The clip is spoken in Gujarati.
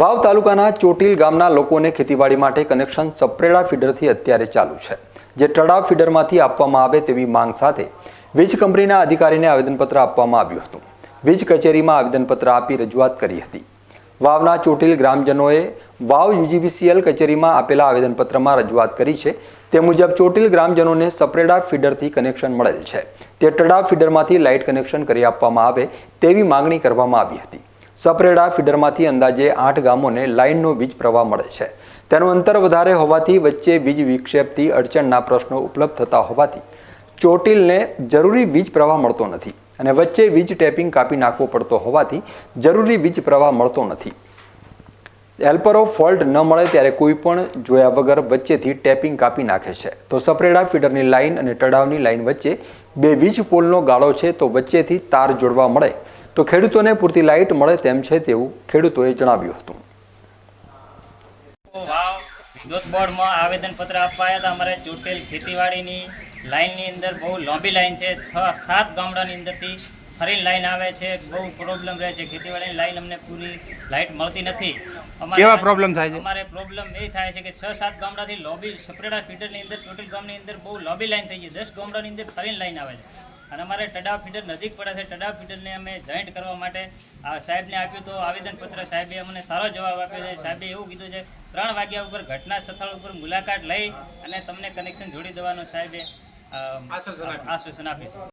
વાવ તાલુકાના ચોટીલ ગામના લોકોને ખેતીવાડી માટે કનેક્શન સપરેડા ફીડરથી અત્યારે ચાલુ છે. જે તળાવ ફીડરમાંથી આપવામાં આવે તેવી માંગ સાથે વીજ કંપનીના અધિકારીને આવેદનપત્ર આપવામાં આવ્યું હતું. વીજ કચેરીમાં આવેદનપત્ર આપી રજૂઆત કરી હતી. વાવના ચોટીલ ગ્રામજનોએ વાવ યુજીબીસીએલ કચેરીમાં આપેલા આવેદનપત્રમાં રજૂઆત કરી છે. તે મુજબ ચોટીલ ગ્રામજનોને સપરેડા ફીડરથી કનેક્શન મળેલ છે. તે તળાવ ફીડરમાંથી લાઇટ કનેક્શન કરી આપવામાં આવે તેવી માંગણી કરવામાં આવી હતી. સપરેડા ફીડરમાંથી અંદાજે આઠ ગામોને લાઇનનો વીજ પ્રવાહ મળે છે. તેનું અંતર વધારે હોવાથી વચ્ચે વીજ વિક્ષેપથી અડચણના પ્રશ્નો ઉપલબ્ધ થતા હોવાથી ચોટીલને જરૂરી વીજ પ્રવાહ મળતો નથી અને વચ્ચે વીજ ટેપિંગ કાપી નાખવો પડતો હોવાથી જરૂરી વીજ પ્રવાહ મળતો નથી. હેલ્પરો ફોલ્ટ ન મળે ત્યારે કોઈ પણ જોયા વગર વચ્ચેથી ટેપિંગ કાપી નાખે છે. તો સપરેડા ફીડરની લાઇન અને તળાવની લાઇન વચ્ચે બે વીજ પોલનો ગાળો છે તો વચ્ચેથી તાર જોડવા મળે. તો ખેડૂતોને પૂરતી લાઇટ મળે તેમ છે તેવું ખેડૂતોએ જણાવ્યું હતું. વાવ વિદ્યુત બોર્ડમાં આવેદનપત્ર આપવા આવ્યા હતા. અમારે ચોટેલ ખેતીવાડીની લાઇનની અંદર બહુ લાંબી લાઇન છે. છ સાત ગામડાની અંદરથી ફરી લાઇન આવે છે. બહુ પ્રોબ્લેમ રહે છે. ખેતીવાડીની લાઇન અમને પૂરી લાઇટ મળતી નથી. અમારે- કેવા પ્રોબ્લેમ થાય છે? અમારે પ્રોબ્લેમ એ થાય છે કે છ સાત ગામડાથી લોબી સપરેડા ફીટરની અંદર ચોટેલ ગામની અંદર બહુ લાંબી લાઇન થઈ છે. દસ ગામડાની અંદર ફરી લાઇન આવે છે. અને અમારે ટડા ફીડર નજીક પડે છે. ટડા ફીડરને અમે જોઈન્ટ કરવા માટે આ સાહેબને આપ્યું તો આવેદનપત્ર. સાહેબે અમને સારો જવાબ આપ્યો છે. સાહેબે એવું કીધું છે ત્રણ વાગ્યા ઉપર ઘટના સ્થળ ઉપર મુલાકાત લઈ અને તમને કનેક્શન જોડી દેવાનું. સાહેબે આશ્વાસન આપ્યું.